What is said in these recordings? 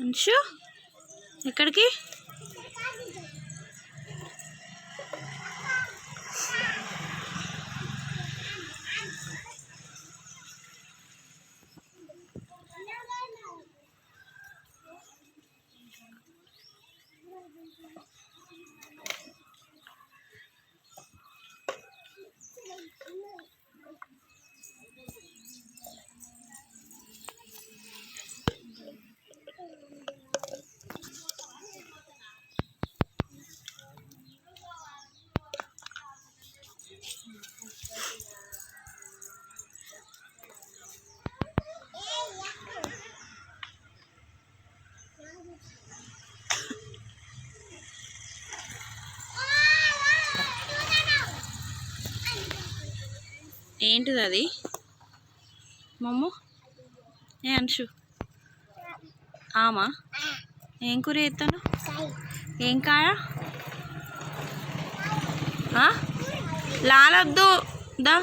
అంశు ఎక్కడికి? ఏంటిది అది? మమ్ము. ఏ అంశు? ఆమా? ఏం కూర చేస్తాను? ఏం కాయ? లాలొద్దు. దా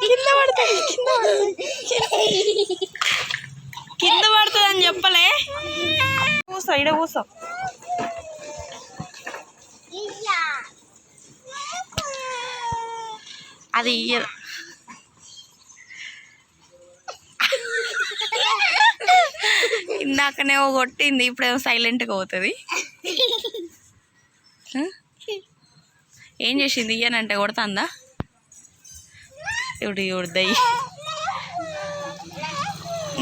కింద పడుతుంది కింద పడుతుంది కింద పడుతుంది అని చెప్పలే. కూసో ఇడ కూసో. అది ఇయ్యదు ఇందాకనేమో కొట్టింది ఇప్పుడేమో సైలెంట్గా పోతుంది. ఏం చేసింది? ఇయ్యనంటే కొడుతుందా? ఇప్పుడు ఉడదయ్యి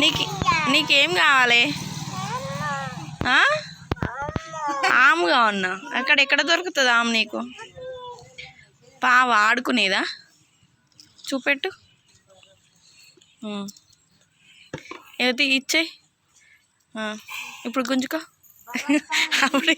నీకు నీకేం కావాలి? ఆము కావన్నా అక్కడ ఎక్కడ దొరుకుతుంది ఆమె నీకు? పావ ఆడుకునేదా? చూపెట్టు. ఏది ఇచ్చేయి ఇప్పుడు గుంజుకో. అప్పుడు.